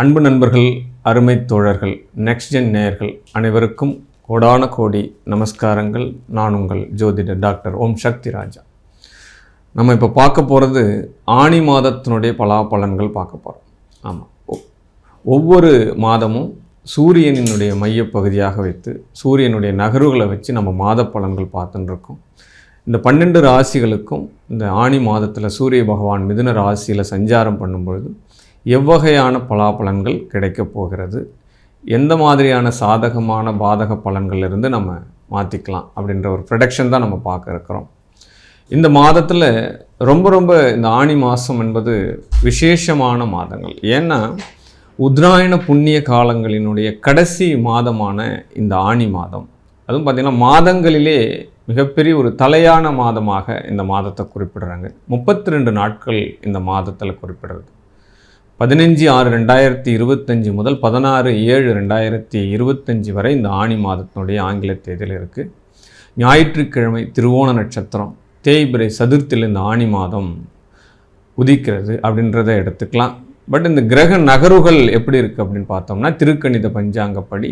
அன்பு நண்பர்கள் அருமை தோழர்கள் நெக்ஸ்ட் ஜென் நேயர்கள் அனைவருக்கும் கோடான கோடி நமஸ்காரங்கள். நான் உங்கள் ஜோதிடர் டாக்டர் ஓம் சக்தி ராஜா. நம்ம இப்போ பார்க்க போகிறது ஆணி மாதத்தினுடைய பலாபலன்கள் பார்க்க போகிறோம் ஆமாம் ஒவ்வொரு மாதமும் சூரியனினுடைய மையப்பகுதியாக வைத்து சூரியனுடைய நகர்வுகளை வச்சு நம்ம மாத பலன்கள் பார்த்துன்னு இருக்கோம். இந்த பன்னெண்டு ராசிகளுக்கும் இந்த ஆணி மாதத்தில் சூரிய பகவான் மிதுன ராசியில் சஞ்சாரம் பண்ணும்பொழுது எவ்வகையான பலாபலன்கள் கிடைக்கப் போகிறது? எந்த மாதிரியான சாதகமான பாதக பலன்கள்லேருந்து நம்ம மாற்றிக்கலாம் அப்படின்ற ஒரு ப்ரொடக்ஷன் தான் நம்ம பார்க்க இருக்கிறோம். இந்த மாதத்தில் ரொம்ப ரொம்ப இந்த ஆணி மாதம் என்பது விசேஷமான மாதங்கள். ஏன்னா உத்ராயண புண்ணிய காலங்களினுடைய கடைசி மாதமான இந்த ஆணி மாதம். அதுவும் பார்த்திங்கன்னா மாதங்களிலே மிகப்பெரிய ஒரு தலையான மாதமாக இந்த மாதத்தை குறிப்பிடுறாங்க. முப்பத்தி ரெண்டு நாட்கள் இந்த மாதத்தில் குறிப்பிடுறது. பதினஞ்சு ஆறு ரெண்டாயிரத்தி இருபத்தஞ்சி முதல் பதினாறு ஏழு ரெண்டாயிரத்தி இருபத்தஞ்சி வரை இந்த ஆணி மாதத்தினுடைய ஆங்கில தேதியில் இருக்குது ஞாயிற்றுக்கிழமை திருவோண நட்சத்திரம் தேய்பிரை சதுர்த்தியில் இந்த ஆணி மாதம் உதிக்கிறது அப்படின்றத எடுத்துக்கலாம். பட் இந்த கிரக நகர்வுகள் எப்படி இருக்குது அப்படின்னு பார்த்தோம்னா திருக்கணித பஞ்சாங்கப்படி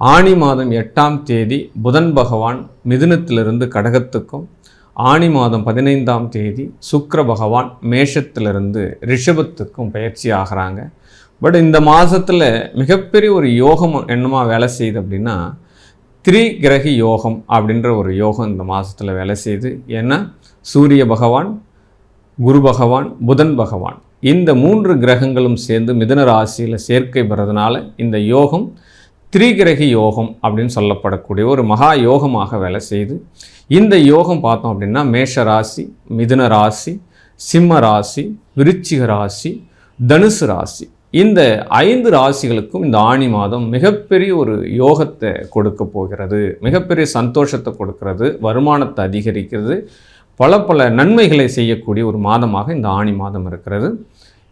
ஆணி மாதம் எட்டாம் தேதி புதன் பகவான் மிதுனத்திலிருந்து கடகத்துக்கும் ஆணி மாதம் பதினைந்தாம் தேதி சுக்கர பகவான் மேஷத்திலிருந்து ரிஷபத்துக்கும் பயிற்சி ஆகிறாங்க. பட் இந்த மாதத்தில் மிகப்பெரிய ஒரு யோகம் என்னமா வேலை செய்யுது அப்படின்னா திரிகிரகி கிரகி யோகம் அப்படின்ற ஒரு யோகம் இந்த மாதத்தில் வேலை செய்யுது. ஏன்னா சூரிய பகவான் குரு பகவான் புதன் பகவான் இந்த மூன்று கிரகங்களும் சேர்ந்து மிதன ராசியில் சேர்க்கை பெறதுனால இந்த யோகம் திரிகிரகி யோகம் அப்படின்னு சொல்லப்படக்கூடிய ஒரு மகா யோகமாக வேலை செய்யுது. இந்த யோகம் பார்த்தோம் அப்படின்னா மேஷ ராசி மிதுன ராசி சிம்ம ராசி விருச்சிக ராசி தனுசு ராசி. இந்த ஐந்து ராசிகளுக்கும் இந்த ஆணி மாதம் மிகப்பெரிய ஒரு யோகத்தை கொடுக்க போகிறது. மிகப்பெரிய சந்தோஷத்தை கொடுக்கிறது. வருமானத்தை அதிகரிக்கிறது. பல பல நன்மைகளை செய்யக்கூடிய ஒரு மாதமாக இந்த ஆணி மாதம் இருக்கிறது.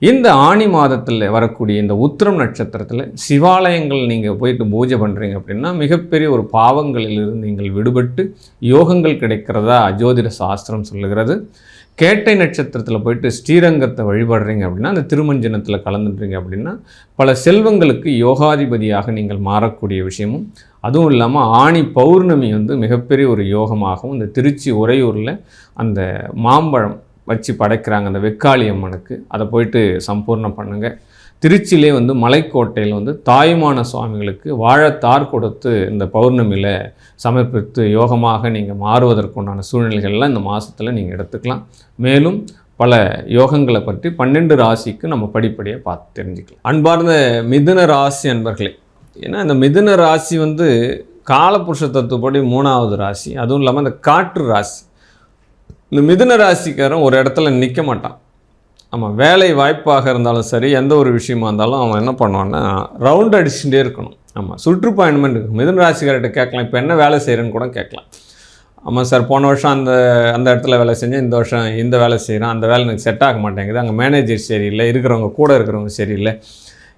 இந்த ஆணி மாதத்தில் வரக்கூடிய இந்த உத்திரம் நட்சத்திரத்தில் சிவாலயங்கள் நீங்கள் போயிட்டு பூஜை பண்ணுறீங்க அப்படின்னா மிகப்பெரிய ஒரு பாவங்களிலிருந்து நீங்கள் விடுபட்டு யோகங்கள் கிடைக்கிறதா ஜோதிட சாஸ்திரம் சொல்லுகிறது. கேட்டை நட்சத்திரத்தில் போயிட்டு ஸ்ரீரங்கத்தை வழிபடுறீங்க அப்படின்னா அந்த திருமஞ்சனத்தில் கலந்துடுறீங்க அப்படின்னா பல செல்வங்களுக்கு யோகாதிபதியாக நீங்கள் மாறக்கூடிய விஷயமும் அதுவும் இல்லாமல் ஆணி பௌர்ணமி வந்து மிகப்பெரிய ஒரு யோகமாகவும் இந்த திருச்சி உறையூரில் அந்த மாம்பழம் வச்சு படைக்கிறாங்க அந்த வெக்காளி அம்மனுக்கு. அதை போயிட்டு சம்பூர்ணம் பண்ணுங்கள் திருச்சியிலே வந்து மலைக்கோட்டையில் வந்து தாயுமான சுவாமிகளுக்கு வாழத்தார் கொடுத்து இந்த பௌர்ணமியில் சமர்ப்பித்து யோகமாக நீங்கள் மாறுவதற்குண்டான சூழ்நிலைகள்லாம் இந்த மாதத்தில் நீங்கள் எடுத்துக்கலாம். மேலும் பல யோகங்களை பற்றி பன்னெண்டு ராசிக்கு நம்ம படிப்படியாக பார்த்து தெரிஞ்சுக்கலாம். அன்பார்ந்த மிதுன ராசி அன்பர்களே ஏன்னா இந்த மிதுன ராசி வந்து காலபுருஷ தத்துவப்படி மூணாவது ராசி அதுவும் இல்லாமல் இந்த காற்று ராசி. இந்த மிதுன ராசிக்காரன் ஒரு இடத்துல நிற்க மாட்டான். ஆமாம் வேலை வாய்ப்பாக இருந்தாலும் சரி எந்த ஒரு விஷயமா இருந்தாலும் அவன் என்ன பண்ணுவான்னா ரவுண்ட் அடிச்சுட்டே இருக்கணும். ஆமாம் சுற்றுப்பாயின்மெண்ட் இருக்கும் மிதுன ராசிக்கார்கிட்ட கேட்கலாம் இப்போ என்ன வேலை செய்கிறேன்னு கூட கேட்கலாம். ஆமாம் சார் போன வருஷம் அந்த அந்த இடத்துல வேலை செஞ்சேன் இந்த வருஷம் இந்த வேலை செய்கிறேன் அந்த வேலை எனக்கு செட் ஆக மாட்டேங்குது அங்கே மேனேஜர் சரியில்லை இருக்கிறவங்க கூட இருக்கிறவங்க சரியில்லை.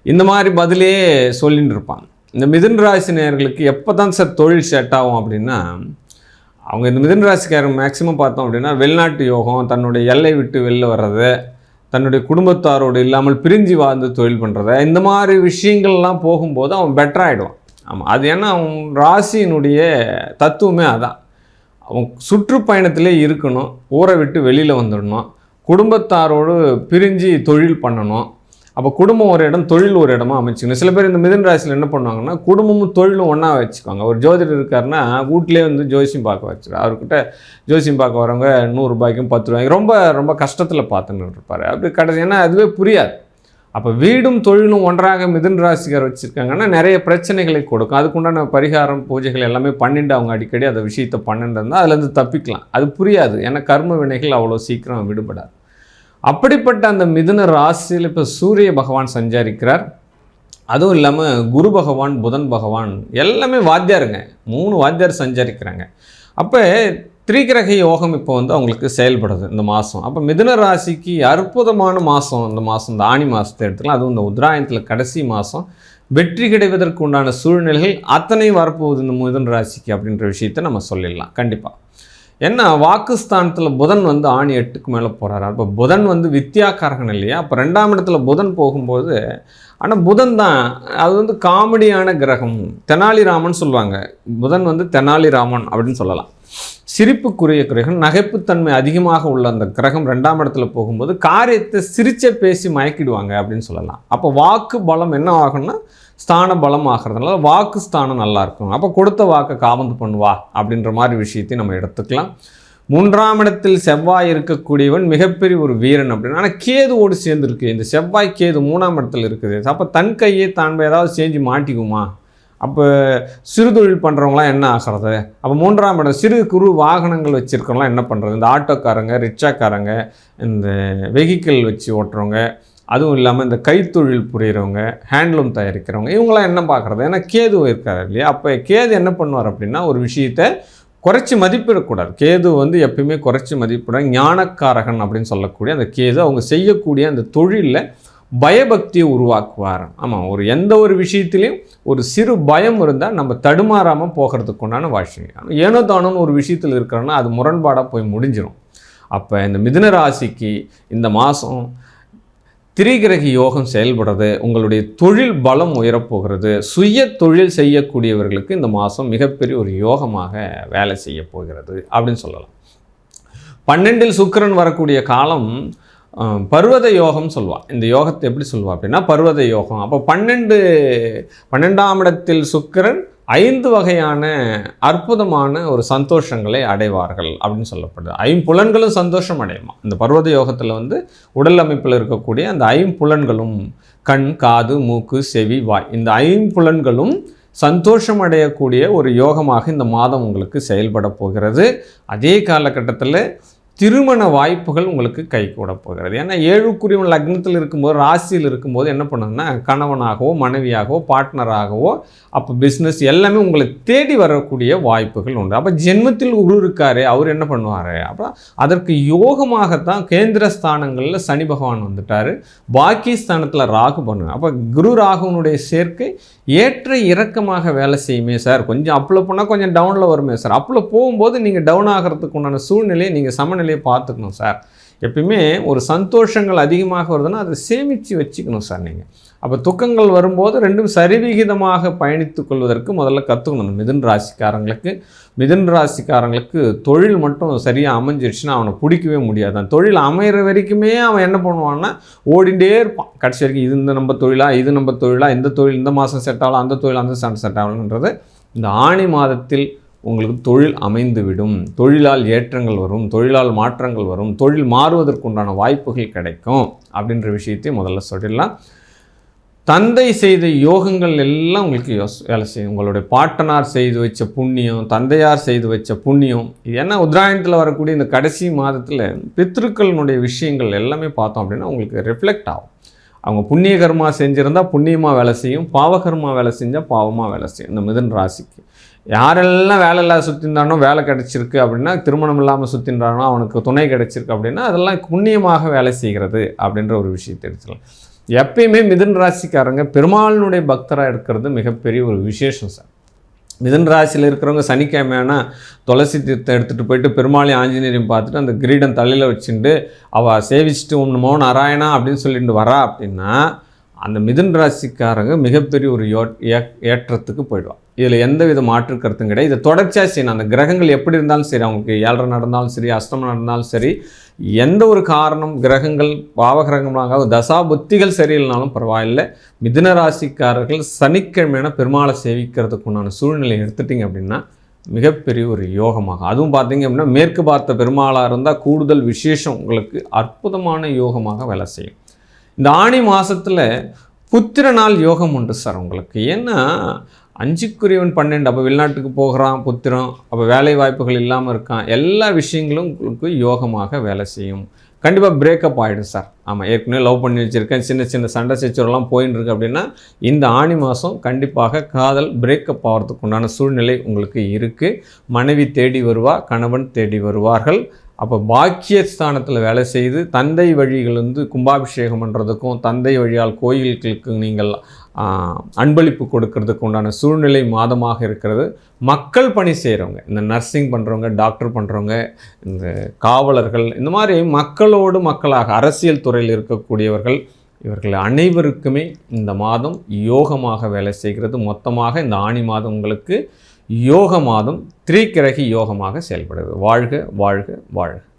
இந்த மாதிரி பதிலே சொல்லின்னு இருப்பாங்க இந்த மிதுன ராசி நேர்களுக்கு எப்போ தான் சார் தொழில் செட் ஆகும் அப்படின்னா அவங்க இந்த மிதன் ராசிக்காரங்க மேக்ஸிமம் பார்த்தோம் அப்படின்னா வெளிநாட்டு யோகம் தன்னுடைய எல்லை விட்டு வெளில வர்றது தன்னுடைய குடும்பத்தாரோடு இல்லாமல் பிரிஞ்சு வாழ்ந்து தொழில் பண்ணுறத இந்த மாதிரி விஷயங்கள்லாம் போகும்போது அவன் பெட்டர் ஆகிடுவான் ஆமாம் அது ஏன்னா அவன் ராசியினுடைய தத்துவமே அதான். அவன் சுற்றுப்பயணத்திலே இருக்கணும் ஊரை விட்டு வெளியில் வந்துடணும் குடும்பத்தாரோடு பிரிஞ்சு தொழில் பண்ணணும். அப்போ குடும்பம் ஒரு இடம் தொழில் ஒரு இடமா அமைச்சுக்கணும். சில பேர் இந்த மிதன் ராசியில் என்ன பண்ணுவாங்கன்னா குடும்பமும் தொழிலும் ஒன்றா வச்சுக்குவாங்க. ஒரு ஜோதிடர் இருக்காருன்னா வீட்லேயே வந்து ஜோசியம் பார்க்க வச்சுரு அவர்கிட்ட ஜோசியம் பார்க்க வரவங்க நூறுரூபாய்க்கும் பத்து ரூபாய்க்கு ரொம்ப ரொம்ப கஷ்டத்தில் பார்த்துன்னு இருப்பார். அப்படி கடைசி ஏன்னா அதுவே புரியாது. அப்போ வீடும் தொழிலும் ஒன்றாக மிதுன் ராசிக்கார் வச்சுருக்காங்கன்னா நிறைய பிரச்சனைகளை கொடுக்கும். அதுக்குண்டான பரிகாரம் பூஜைகள் எல்லாமே பண்ணிட்டு அவங்க அடிக்கடி அந்த விஷயத்தை பண்ணிட்டு இருந்தால் அதுலேருந்து தப்பிக்கலாம். அது புரியாது. ஏன்னா கர்ம வினைகள் அவ்வளோ சீக்கிரம் விடுபடாது. அப்படிப்பட்ட அந்த மிதுன ராசியில் இப்போ சூரிய பகவான் சஞ்சாரிக்கிறார். அதுவும் இல்லாமல் குரு பகவான் புதன் பகவான் எல்லாமே வாத்தியாருங்க. மூணு வாத்தியார் சஞ்சாரிக்கிறாங்க. அப்போ திரிகிரக யோகம் இப்போ வந்து அவங்களுக்கு செயல்படுது இந்த மாதம் அப்போ மிதுன ராசிக்கு அற்புதமான மாதம் இந்த மாதம் இந்த ஆணி மாதத்தை எடுத்துக்கலாம். அதுவும் இந்த உத்ராயணத்தில் கடைசி மாதம் வெற்றி கிடைவதற்கு உண்டான சூழ்நிலைகள் அத்தனை வரப்போகுது இந்த மிதுன ராசிக்கு அப்படின்ற விஷயத்தை நம்ம சொல்லிடலாம். கண்டிப்பாக என்ன வாக்குஸ்தானத்தில் புதன் வந்து ஆணி எட்டுக்கு மேலே போகிறாரு அப்போ புதன் வந்து வித்யாக்காரகன் இல்லையா? அப்போ ரெண்டாம் இடத்துல புதன் போகும்போது ஆனால் புதன் தான் அது வந்து காமெடியான கிரகம். தெனாலிராமன் சொல்லுவாங்க புதன் வந்து தெனாலிராமன் அப்படின்னு சொல்லலாம். சிரிப்புக்குரிய கிரகம் நகைப்புத்தன்மை அதிகமாக உள்ள அந்த கிரகம் ரெண்டாம் இடத்துல போகும்போது காரியத்தை சிரிச்சே பேசி மயக்கிடுவாங்க அப்படின்னு சொல்லலாம். அப்போ வாக்கு பலம் என்ன ஆகும்னா ஸ்தான பலம் ஆகிறதுனால வாக்கு ஸ்தானம் நல்லா இருக்கும் அப்போ கொடுத்த வாக்கை காவந்து பண்ணுவா அப்படின்ற மாதிரி விஷயத்தையும் நம்ம எடுத்துக்கலாம். மூன்றாம் இடத்தில் செவ்வாய் இருக்கக்கூடியவன் மிகப்பெரிய ஒரு வீரன் அப்படின்னு. ஆனால் கேதுவோடு சேர்ந்துருக்கு. இந்த செவ்வாய் கேது மூணாம் இடத்துல இருக்குது. அப்போ தன் கையை தான் ஏதாவது செஞ்சு மாட்டிக்குமா? அப்போ சிறு தொழில் பண்ணுறவங்களாம் என்ன ஆகிறது? அப்போ மூன்றாம் இடம் சிறு குறு வாகனங்கள் வச்சுருக்கவங்களாம் என்ன பண்ணுறது இந்த ஆட்டோக்காரங்க ரிக்ஷாக்காரங்க இந்த வெஹிக்கிள் வச்சு ஓட்டுறவங்க அதுவும் இல்லாமல் இந்த கைத்தொழில் புரிகிறவங்க ஹேண்ட்லூம் தயாரிக்கிறவங்க இவங்களாம் என்ன பார்க்குறது ஏன்னா கேது இருக்காரு இல்லையா? அப்போ கேது என்ன பண்ணுவார் அப்படின்னா ஒரு விஷயத்தை குறைச்சி மதிப்பிடக்கூடாது. கேது வந்து எப்பயுமே குறைச்சி மதிப்பிட ஞானக்காரகன் அப்படின்னு சொல்லக்கூடிய அந்த கேது அவங்க செய்யக்கூடிய அந்த தொழிலில் பயபக்தியை உருவாக்குவார். ஆமாம் ஒரு எந்த ஒரு விஷயத்துலையும் ஒரு சிறு பயம் இருந்தால் நம்ம தடுமாறாமல் போகிறதுக்கு உண்டான வாழ்க்கை. ஏனோ தானோன்னு ஒரு விஷயத்தில் இருக்கிறோன்னா அது முரண்பாடாக போய் முடிஞ்சிடும் அப்போ இந்த மிதுன ராசிக்கு இந்த மாதம் திரிகிரகி யோகம் செயல்படுறது உங்களுடைய தொழில் பலம் உயரப்போகிறது சுய தொழில் செய்யக்கூடியவர்களுக்கு இந்த மாதம் மிகப்பெரிய ஒரு யோகமாக வேலை செய்ய போகிறது அப்படின்னு சொல்லலாம். பன்னெண்டில் சுக்கிரன் வரக்கூடிய காலம் பர்வத யோகம் சொல்லுவாள் இந்த யோகத்தை எப்படி சொல்லுவாள் அப்படின்னா பர்வத யோகம். அப்போ பன்னெண்டு பன்னெண்டாம் இடத்தில் சுக்கிரன் ஐந்து வகையான அற்புதமான ஒரு சந்தோஷங்களை அடைவார்கள் அப்படின்னு சொல்லப்படுது. ஐம்புலன்களும் சந்தோஷம் அடையுமா? இந்த பர்வத யோகத்தில் வந்து உடல் அமைப்பில் இருக்கக்கூடிய அந்த ஐம்புலன்களும் கண் காது மூக்கு செவி வாய் இந்த ஐம்புலன்களும் சந்தோஷம் அடையக்கூடிய ஒரு யோகமாக இந்த மாதம் உங்களுக்கு செயல்பட போகிறது. அதே காலகட்டத்தில் திருமண வாய்ப்புகள் உங்களுக்கு கை கூட போகிறது. ஏன்னா ஏழுக்குரியவன் லக்னத்தில் இருக்கும்போது ராசியில் இருக்கும்போது என்ன பண்ணுதுன்னா கணவனாகவோ மனைவியாகவோ பார்ட்னராகவோ அப்போ பிஸ்னஸ் எல்லாமே உங்களை தேடி வரக்கூடிய வாய்ப்புகள் உண்டு. அப்போ ஜென்மத்தில் குரு இருக்காரு அவர் என்ன பண்ணுவார்? அப்போ அதற்கு யோகமாகத்தான் கேந்திர ஸ்தானங்களில் சனி பகவான் வந்துட்டார். பாக்கி ஸ்தானத்தில் ராகு பண்ணுவார் அப்போ குரு ராகுவனுடைய சேர்க்கை ஏற்ற இறக்கமாக வேலை செய்யுமே சார். கொஞ்சம் அப்பில் போனால் கொஞ்சம் டவுனில் வருமே சார். அப்பில் போகும்போது நீங்கள் டவுன் ஆகிறதுக்கு உண்டான சூழ்நிலையை நீங்கள் சமநிலையை பார்த்துக்கணும் சார். எப்பயுமே ஒரு சந்தோஷங்கள் அதிகமாக வருதுன்னா அதை சேமித்து வச்சுக்கணும் சார் நீங்கள் அப்போ துக்கங்கள் வரும்போது ரெண்டும் சரிவிகிதமாக பயணித்து கொள்வதற்கு முதல்ல கற்றுக்கணும் இந்த ராசிக்காரங்களுக்கு மிதன் ராசிக்காரங்களுக்கு தொழில் மட்டும் சரியாக அமைஞ்சிருச்சுன்னா அவனை பிடிக்கவே முடியாது. அந்த தொழில் அமைகிற வரைக்குமே அவன் என்ன பண்ணுவான்னா ஓடிண்டே இருப்பான். கடைசி வரைக்கும் இது இந்த நம்ம தொழிலா இது நம்ம தொழிலா இந்த தொழில் இந்த மாதம் செட் ஆகலாம் அந்த தொழில் அந்த செட் ஆகலன்றது இந்த ஆணி மாதத்தில் உங்களுக்கு தொழில் அமைந்துவிடும். தொழிலால் ஏற்றங்கள் வரும் தொழிலால் மாற்றங்கள் வரும் தொழில் மாறுவதற்குண்டான வாய்ப்புகள் கிடைக்கும் அப்படின்ற விஷயத்தையும் முதல்ல சொல்லிடலாம். தந்தை செய்த யோகங்கள் எல்லாம் உங்களுக்கு யோஸ் வேலை செய்யும். உங்களுடைய பாட்டனார் செய்து வச்ச புண்ணியம் தந்தையார் செய்து வச்ச புண்ணியம் இது என்ன உத்தராயணத்தில் வரக்கூடிய இந்த கடைசி மாதத்தில் பித்ருக்களினுடைய விஷயங்கள் எல்லாமே பார்த்தோம் அப்படின்னா உங்களுக்கு ரிஃப்ளெக்ட் ஆகும். அவங்க புண்ணிய கர்மா செஞ்சுருந்தா புண்ணியமாக வேலை செய்யும் பாவகர்மா வேலை செஞ்சால் பாவமாக வேலை செய்யும். இந்த மிதன் ராசிக்கு. யாரெல்லாம் வேலை இல்லாத சுற்றின்றானோ வேலை கிடச்சிருக்கு அப்படின்னா திருமணம் இல்லாமல் சுற்றின்றானோ அவனுக்கு துணை கிடச்சிருக்கு அப்படின்னா அதெல்லாம் புண்ணியமாக வேலை செய்கிறது அப்படின்ற ஒரு விஷயத்தை எடுத்துக்கலாம். எப்பயுமே மிதன் ராசிக்காரங்க பெருமாளினுடைய பக்தராக இருக்கிறது மிகப்பெரிய ஒரு விசேஷம் சார். மிதன் ராசியில் இருக்கிறவங்க சனிக்கிழமையானா துளசி தீர்த்தம் எடுத்துகிட்டு போயிட்டு பெருமாளி ஆஞ்சநேயம் பார்த்துட்டு அந்த கிரீடம் தலையில் வச்சுட்டு அவள் சேவிச்சுட்டு உன் மோ நாராயணா அப்படின்னு சொல்லிட்டு வரா அப்படின்னா அந்த மிதுன் ராசிக்காரங்க மிகப்பெரிய ஒரு யோ ஏ- ஏற்றத்துக்கு போயிடுவான் இதில் எந்த வித மாற்று கருத்தும் கிடையாது. இதை தொடர்ச்சியாக செய்யணும். அந்த கிரகங்கள் எப்படி இருந்தாலும் சரி அவங்களுக்கு ஏழரை நடந்தாலும் சரி அஷ்டமம் நடந்தாலும் சரி எந்த ஒரு காரணம் கிரகங்கள் பாவகிரகமாக தசா புத்திகள் சரியில்லைனாலும் பரவாயில்லை. மிதுன ராசிக்காரர்கள் சனிக்கிழமையான பெருமாளை சேவிக்கிறதுக்கு உண்டான சூழ்நிலை எடுத்துட்டிங்க அப்படின்னா மிகப்பெரிய ஒரு யோகமாக அதுவும் பார்த்தீங்க அப்படின்னா மேற்கு பார்த்த பெருமாளாக இருந்தால் கூடுதல் விசேஷம் உங்களுக்கு அற்புதமான யோகமாக வேலை செய்யும். இந்த ஆணி மாதத்தில் புத்திர நாள் யோகம் உண்டு சார் உங்களுக்கு. ஏன்னா அஞ்சுக்குரியவன் பன்னெண்டு அப்போ வெளிநாட்டுக்கு போகிறான் புத்திரம் அப்போ வேலை வாய்ப்புகள் இல்லாமல் இருக்கான் எல்லா விஷயங்களும் உங்களுக்கு யோகமாக வேலை செய்யும். கண்டிப்பாக பிரேக்கப் ஆகிடும் சார். ஆமாம் ஏற்கனவே லவ் பண்ணி வச்சுருக்கேன் சின்ன சின்ன சண்டை சச்சரவுலாம் போயின்னு இருக்கு அப்படின்னா இந்த ஆணி மாதம் கண்டிப்பாக காதல் பிரேக்கப் ஆகிறதுக்கு உண்டான சூழ்நிலை உங்களுக்கு இருக்குது மனைவி தேடி வருவா கணவன் தேடி வருவார்கள். அப்போ பாக்கியஸ்தானத்தில் வேலை செய்து தந்தை வழிகள் வந்து கும்பாபிஷேகம் பண்ணுறதுக்கும் தந்தை வழியால் கோயில்களுக்கு நீங்கள் அன்பளிப்பு கொடுக்கறதுக்கு உண்டான சூழ்நிலை மாதமாக இருக்கிறது. மக்கள் பணி செய்கிறவங்க இந்த நர்சிங் பண்ணுறவங்க டாக்டர் பண்ணுறவங்க இந்த காவலர்கள் இந்த மாதிரி மக்களோடு மக்களாக அரசியல் துறையில் இருக்கக்கூடியவர்கள் இவர்கள் அனைவருக்குமே இந்த மாதம் யோகமாக வேலை செய்கிறது. மொத்தமாக இந்த ஆணி மாதம் உங்களுக்கு யோக மாதம் திரிக்கிரகி யோகமாக செயல்படுது வாழ்க வாழ்க வாழ்க.